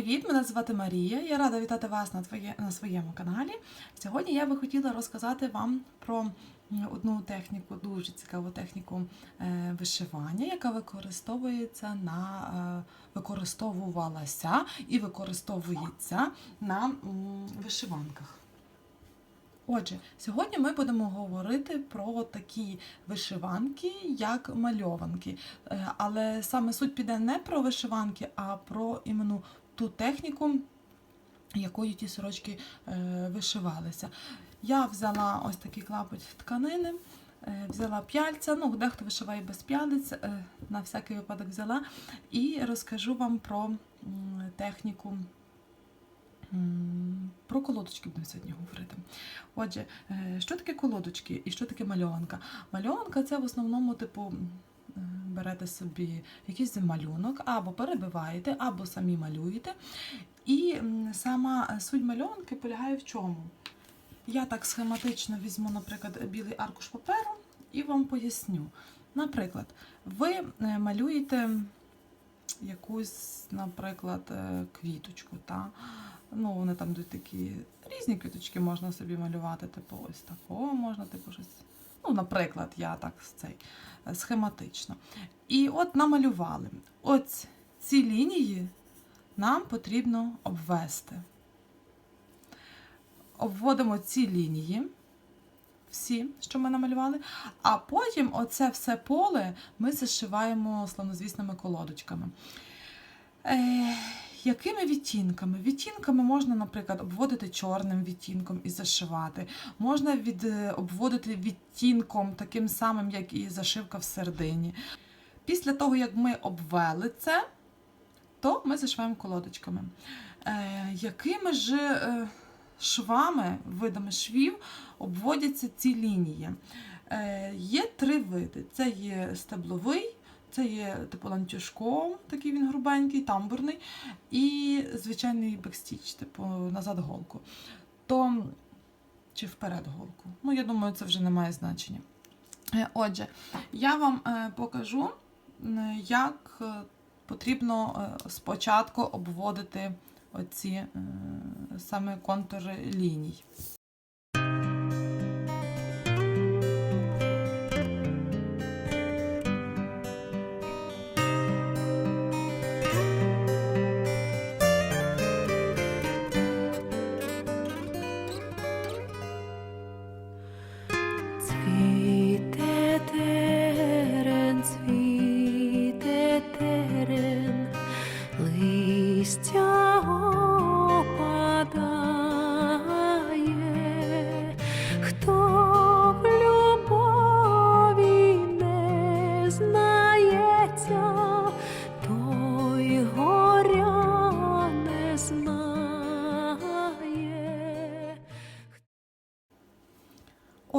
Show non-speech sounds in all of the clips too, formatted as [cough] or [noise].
Привіт! Мене звати Марія. Я рада вітати вас на, твоє, на своєму каналі. Сьогодні я би хотіла розказати вам про одну техніку, дуже цікаву техніку е, вишивання, яка використовується на е, використовувалася і використовується на вишиванках. Отже, сьогодні ми будемо говорити про такі вишиванки, як мальованки. Е, Але саме суть піде не про вишиванки, а про іменно ту техніку, якою ті сорочки е, вишивалися. Я взяла ось такий клапоть тканини, е, взяла п'яльця, ну, дехто вишиває без п'ялиць, е, на всякий випадок взяла, і розкажу вам про техніку. Про колодочки будемо сьогодні говорити. Отже, що таке колодочки і що таке мальованка? Мальованка це в основному, типу, берете собі якийсь малюнок, або перебиваєте, або самі малюєте. І сама суть мальованки полягає в чому? Я так схематично візьму, наприклад, білий аркуш паперу і вам поясню. Наприклад, ви е, малюєте якусь, наприклад, е, квіточку. Та? Ну, вони там йдуть такі різні квіточки можна собі малювати, типу ось такого можна, типу щось. Ну, наприклад, я так цей е, схематично. І от намалювали. Ось ці лінії нам потрібно обвести. Обводимо ці лінії, всі, що ми намалювали, а потім оце все поле ми зашиваємо славнозвісними колодочками. Якими відтінками? Відтінками можна, наприклад, обводити чорним відтінком і зашивати. Можна від, е, обводити відтінком таким самим, як і зашивка в середині. Після того, як ми обвели це, то ми зашиваємо колодочками. Е, якими ж е, швами, видами швів обводяться ці лінії? Е, є три види: це є стебловий. Це є типу ланцюжком, такий він грубенький, тамбурний, і звичайний бекстіч, типу назад голку. То чи вперед голку. Ну, я думаю, це вже не має значення. Е, Отже, я вам е, покажу, як е, потрібно е, спочатку обводити оці саме контури ліній.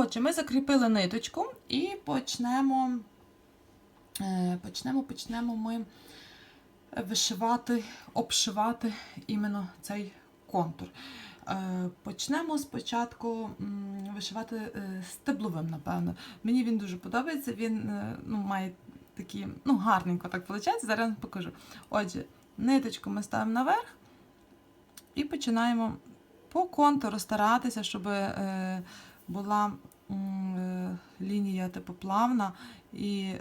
Отже, ми закріпили ниточку і почнемо, е, почнемо, почнемо ми вишивати, обшивати іменно цей контур. Е, Почнемо спочатку вишивати е, стебловим, напевно. Мені він дуже подобається, він ну, має такі, ну, гарненько так виходить. Зараз покажу. Отже, ниточку ми ставимо наверх і починаємо по контуру старатися, щоб була е, лінія типу плавна і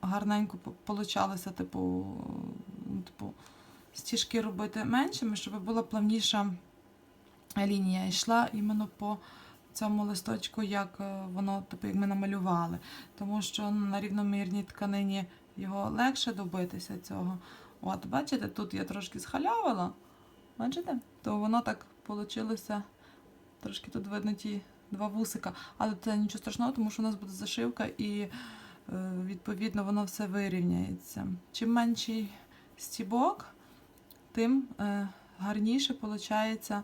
гарненько по- получалося, типу, ну, типу, стіжки робити меншими, щоб була плавніша лінія. Йшла іменно по цьому листочку, як е, воно, типу, як ми намалювали. Тому що ну, на рівномірній тканині його легше добитися цього. От, бачите, тут я трошки схалявила. Бачите? То воно так вийшло. Трошки тут видно ті два вусика, але це нічого страшного, тому що у нас буде зашивка і е, відповідно воно все вирівняється. Чим менший стібок, тим е, гарніше виходить, е,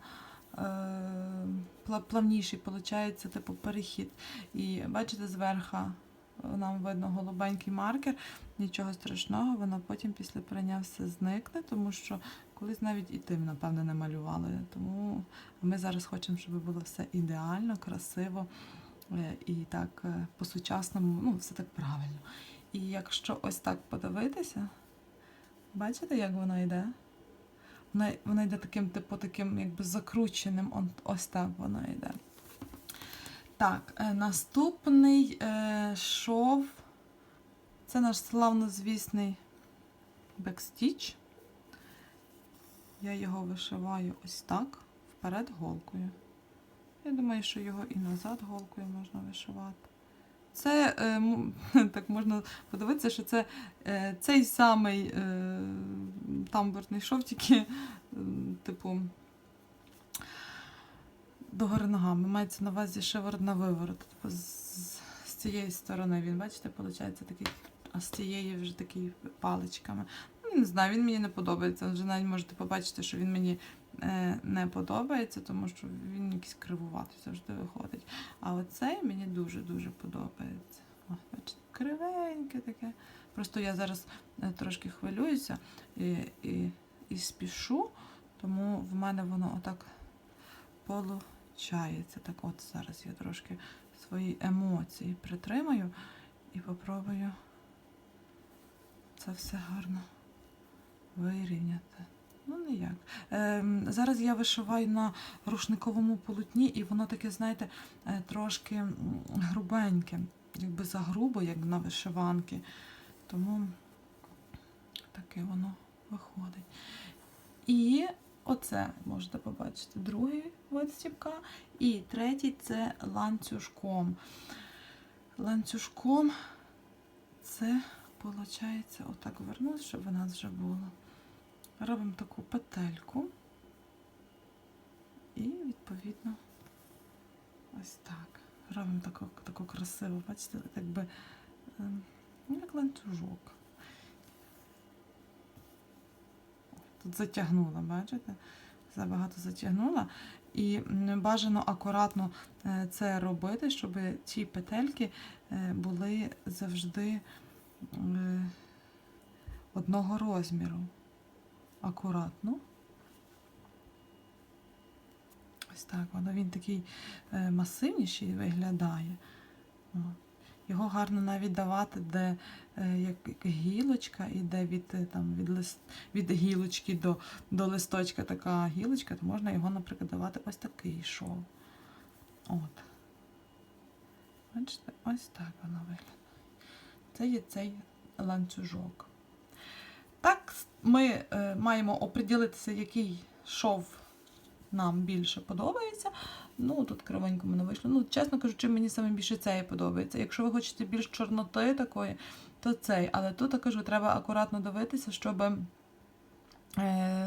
плавніший виходить, типу перехід. І бачите, зверху нам видно голубенький маркер, нічого страшного, воно потім після прання все зникне, тому що колись навіть і тим, напевне, не малювали. Тому ми зараз хочемо, щоб було все ідеально, красиво е, і так е, по-сучасному, ну, все так правильно. І якщо ось так подивитися, бачите, як воно йде? Вона, вона йде таким, типу, таким, якби закрученим. Ось так воно йде. Так, е, наступний е, шов. Це наш славнозвісний бекстіч. Я його вишиваю ось так, вперед голкою. Я думаю, що його і назад голкою можна вишивати. Це е, [laughs] так можна подивитися, що це е, цей самий е, тамбурний шов, тільки, е, типу, догори ногами. Мається на увазі шиворот на виворот. Типу, з, з цієї сторони він, бачите, виходить такий, а з цієї вже такий паличками. Не знаю, він мені не подобається. Вже навіть можете побачити, що він мені е, не подобається, тому що він якийсь кривуватий завжди виходить. А оцей мені дуже-дуже подобається. О, бачите, кривеньке таке. Просто я зараз е, трошки хвилююся і, і, і спішу, тому в мене воно отак получається. Так от зараз я трошки свої емоції притримаю і попробую це все гарно вирівняти. Ну, ніяк. Ем, зараз я вишиваю на рушниковому полотні, і воно таке, знаєте, е, трошки грубеньке, якби загрубо, як на вишиванки. Тому таке воно виходить. І оце можете побачити другий вид стіпка. І третій це ланцюжком. Ланцюжком це, виходить, отак вернусь, щоб нас вже було. Робимо таку петельку. І, відповідно, ось так. Робимо таку, таку красиву, бачите, якби ем, ну, як ланцюжок. Тут затягнула, бачите? Забагато затягнула. І бажано акуратно е, це робити, щоб ці петельки е, були завжди е, одного розміру. Акуратно. Ось так воно. Він такий е, масивніший виглядає. Його гарно навіть давати, де е, як гілочка іде від, е, там, від, лист, від гілочки до, до листочка така гілочка, то можна його, наприклад, давати ось такий шов. От. Бачите, ось так воно виглядає. Це є цей ланцюжок. Так, ми е, маємо оприділитися, який шов нам більше подобається. Ну, тут кривенько мене вийшло. Ну, чесно кажучи, мені саме більше цей подобається. Якщо ви хочете більш чорноти такої, то цей. Але тут кажу, треба акуратно дивитися, щоб е,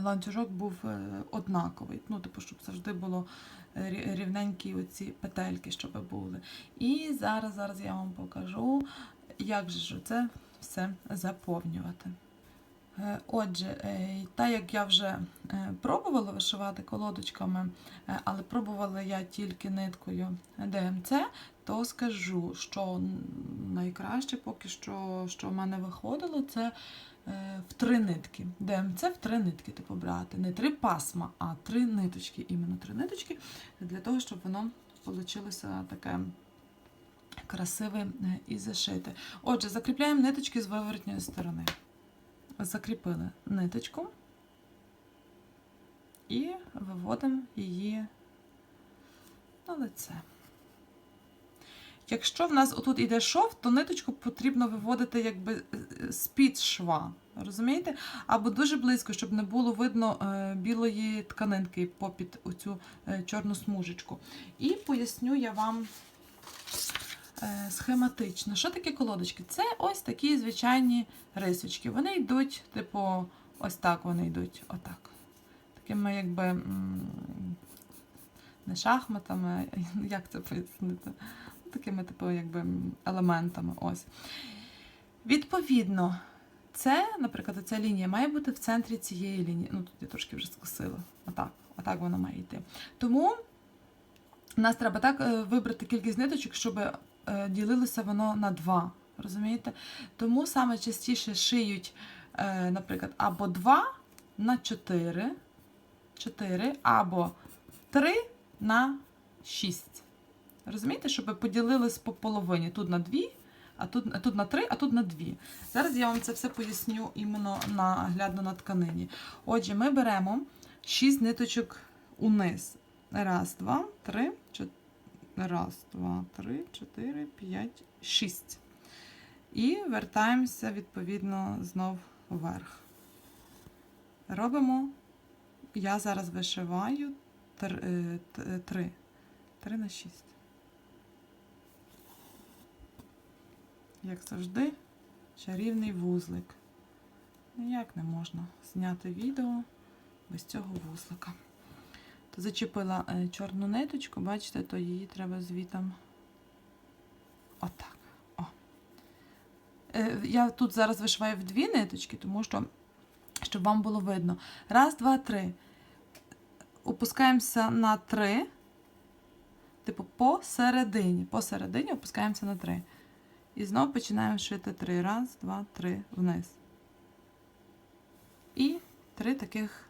ланцюжок був е, однаковий. Ну, типу, щоб завжди було рівненькі оці петельки, щоб були. І зараз, зараз я вам покажу, як же це все заповнювати. Е, Отже, е, та як я вже е, пробувала вишивати колодочками, але пробувала я тільки ниткою ДМЦ, то скажу, що найкраще поки що, що в мене виходило, це в три нитки. ДМЦ в три нитки типу брати. Не три пасма, а три ниточки. Іменно три ниточки, для того, щоб воно вийшло таке красиве і зашите. Отже, закріпляємо ниточки з виворотньої сторони закріпили ниточку і виводимо її на лице. Якщо в нас отут іде шов, то ниточку потрібно виводити якби е, з-під шва. Розумієте? Або дуже близько, щоб не було видно е, білої тканинки попід оцю е, чорну смужечку. І поясню я вам схематично. Що таке колодочки? Це ось такі звичайні рисочки. Вони йдуть, типу, ось так вони йдуть. Отак. Такими, якби не шахматами, [laughs] як це пояснити? Такими, типу, якби елементами. Ось. Відповідно, це, наприклад, ця лінія має бути в центрі цієї лінії. Ну, тут я трошки вже скосила. Отак, отак вона має йти. Тому нас треба так е, вибрати кількість ниточок, щоб е, ділилося воно на два. Розумієте? Тому саме частіше шиють, е, наприклад, або 2 на 4, 4 або 3 на 6. Розумієте, щоб поділились по половині. Тут на 2, а тут, а тут на три, а тут на дві. Зараз я вам це все поясню іменно наглядно на тканині. Отже, ми беремо 6 ниточок униз. Раз, два, три, чотири. Раз, два, три, чотири, п'ять, шість. І вертаємося відповідно знов вверх. Робимо. Я зараз вишиваю тр- е, т- е, три. Три на шість. Як завжди, чарівний вузлик. Ніяк не можна зняти відео без цього вузлика. Зачепила е, чорну ниточку, бачите, то її треба звітом. Отак. О. Е, я тут зараз вишиваю в дві ниточки, тому що, щоб вам було видно. Раз, два, три. Опускаємося на три. Типу, посередині. Посередині опускаємося на три. І знову починаємо шити три. Раз, два, три вниз. І три таких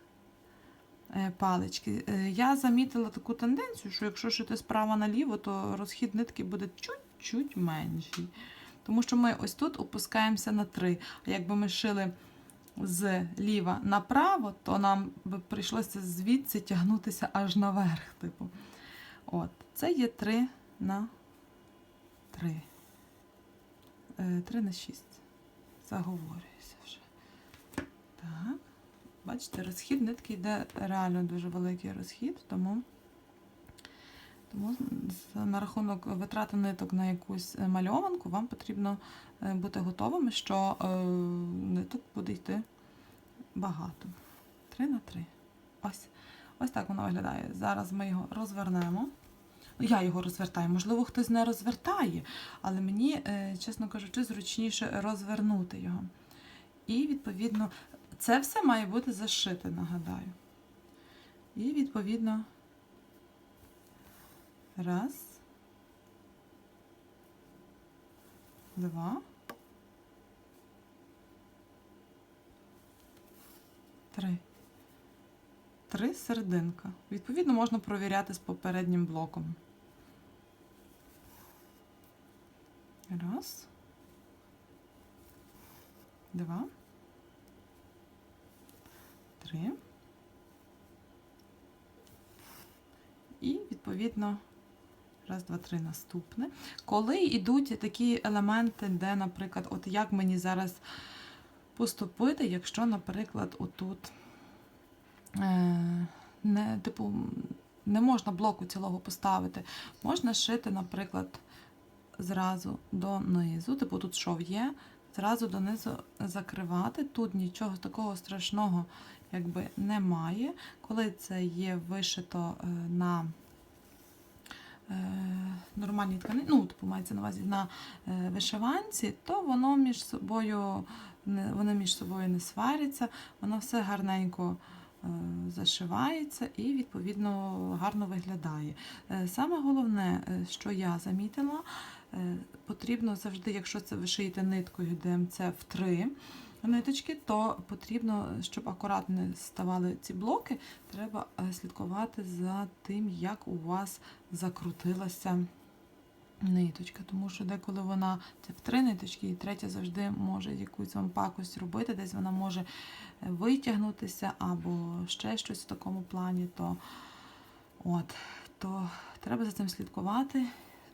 палички. Е, Я замітила таку тенденцію, що якщо шити справа наліво, то розхід нитки буде чуть-чуть менший. Тому що ми ось тут опускаємося на 3. А якби ми шили з ліва направо, то нам би прийшлося звідси тягнутися аж наверх. Типу. От. Це є 3 на 3. 3 на 6. Заговорююся вже. Так. Бачите, розхід нитки йде реально дуже великий розхід, тому, тому на рахунок витрати ниток на якусь е, мальованку вам потрібно е, бути готовими, що е, ниток буде йти багато. 3 на 3. Ось. Ось так воно виглядає. Зараз ми його розвернемо. Я його розвертаю, можливо, хтось не розвертає, але мені, чесно кажучи, зручніше розвернути його. І, відповідно, це все має бути зашите, нагадаю. І, відповідно, раз, два, три. Три серединка. Відповідно, можна провіряти з попереднім блоком. Раз. Два. Три. І, відповідно, раз, два, три наступне. Коли йдуть такі елементи, де, наприклад, от як мені зараз поступити, якщо, наприклад, отут е, не, типу, не можна блоку цілого поставити, можна шити, наприклад, зразу донизу, типу тут шов є, зразу донизу закривати. Тут нічого такого страшного якби немає. Коли це є вишито е, на е, нормальній тканині, ну, типу, мається на увазі на е, вишиванці, то воно між собою не, вони між собою не сваряться, воно все гарненько зашивається і, відповідно, гарно виглядає. Саме головне, що я замітила, потрібно завжди, якщо це ви шиєте ниткою ДМЦ в 3 ниточки, то потрібно, щоб акуратно ставали ці блоки, треба е, слідкувати за тим, як у вас закрутилася ниточка. Тому що деколи вона це в три ниточки, і третя завжди може якусь вам пакость робити, десь вона може е, витягнутися або ще щось в такому плані, то, от, то треба за цим слідкувати.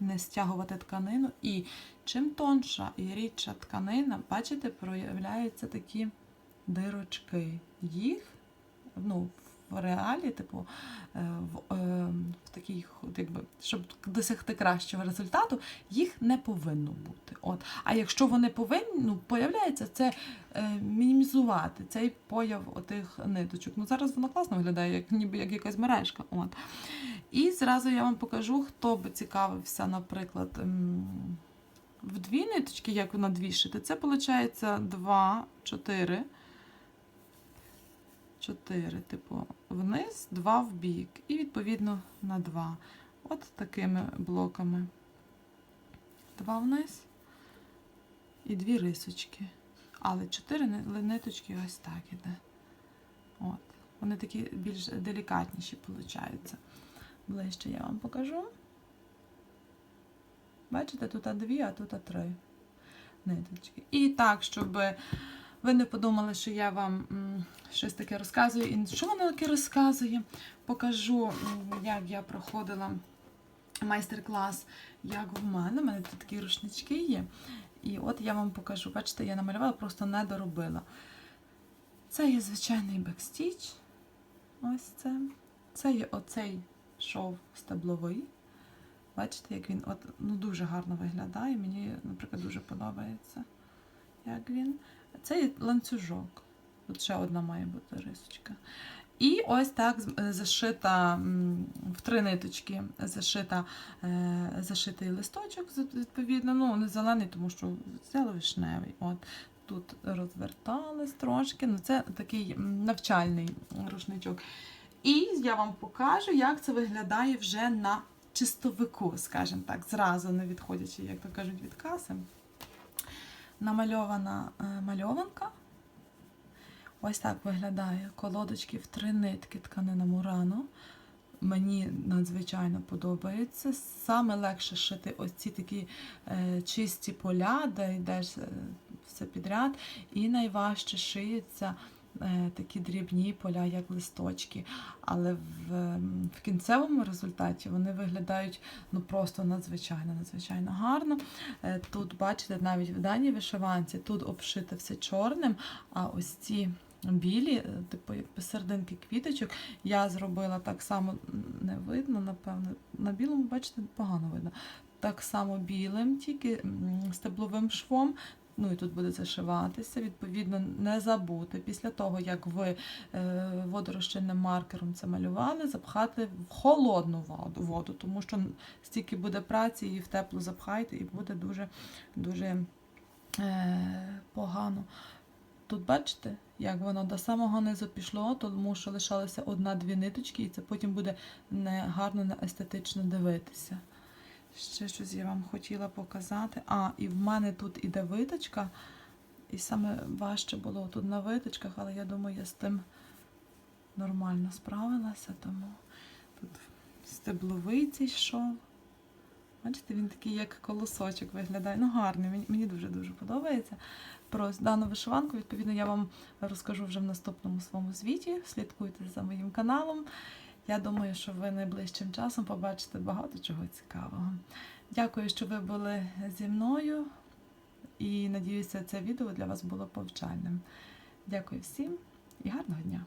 Не стягувати тканину, і чим тонша і рідша тканина, бачите, проявляються такі дирочки. Їх ну, в реалі, типу, е, в, е, в такій, якби, щоб досягти кращого результату, їх не повинно бути. От. А якщо вони повинні, ну, появляється, це е, мінімізувати цей появ отих ниточок. Ну, зараз воно класно виглядає, як ніби як якась мережка. От. І зразу я вам покажу, хто би цікавився, наприклад, ем, в дві ниточки, як на дві шити. Це виходить 2, 4. 4, типу, вниз, 2 в бік. І відповідно на 2. От такими блоками. 2 вниз і дві рисочки. Але 4 ниточки ось так іде. От. Вони такі більш делікатніші получаються. Ближче я вам покажу. Бачите, тут дві, а тут три. ниточки. І так, щоб ви не подумали, що я вам щось таке розказую. І що вона таке розказує? Покажу, як я проходила майстер-клас, як в мене. У мене тут такі рушнички є. І от я вам покажу. Бачите, я намалювала, просто не доробила. Це є звичайний бекстіч. Ось це. Це є оцей шов стебловий. Бачите, як він от, ну, дуже гарно виглядає. Мені, наприклад, дуже подобається, як він. Це ланцюжок. Тут ще одна має бути рисочка. І ось так е, зашита в три ниточки зашита, е, зашитий листочок, відповідно, ну не зелений, тому що взяли вишневий. От. Тут розвертались трошки. Ну, це такий навчальний рушничок. І я вам покажу, як це виглядає вже на чистовику, скажімо так, зразу не відходячи, як то кажуть, від каси. Намальована е, мальованка. Ось так виглядає колодочки в три нитки тканина Мурано. Мені надзвичайно подобається. Саме легше шити ось ці такі е, чисті поля, де йдеш е, все підряд. І найважче шиється такі дрібні поля, як листочки. Але в, в кінцевому результаті вони виглядають ну, просто надзвичайно, надзвичайно гарно. Е, Тут, бачите, навіть в даній вишиванці тут обшите все чорним, а ось ці білі, е, типу як серединки квіточок, я зробила так само, не видно, напевно. На білому, бачите, погано видно. Так само білим, тільки стебловим швом. Ну і тут буде зашиватися. Відповідно, не забути після того, як ви е, водорозчинним маркером це малювали, запхати в холодну воду, воду, тому що стільки буде праці, її в теплу запхайте, і буде дуже, дуже е, погано. Тут бачите, як воно до самого низу пішло, тому що лишалася одна-дві ниточки, і це потім буде не гарно, не естетично дивитися. Ще щось я вам хотіла показати. А, і в мене тут іде виточка. І саме важче було тут на виточках, але я думаю, я з тим нормально справилася, тому тут стебловий цей шов. Бачите, він такий, як колосочок виглядає. Ну, гарний, мені, дуже-дуже подобається. Про дану вишиванку, відповідно, я вам розкажу вже в наступному своєму звіті. Слідкуйте за моїм каналом. Я думаю, що ви найближчим часом побачите багато чого цікавого. Дякую, що ви були зі мною. І надіюся, це відео для вас було повчальним. Дякую всім і гарного дня!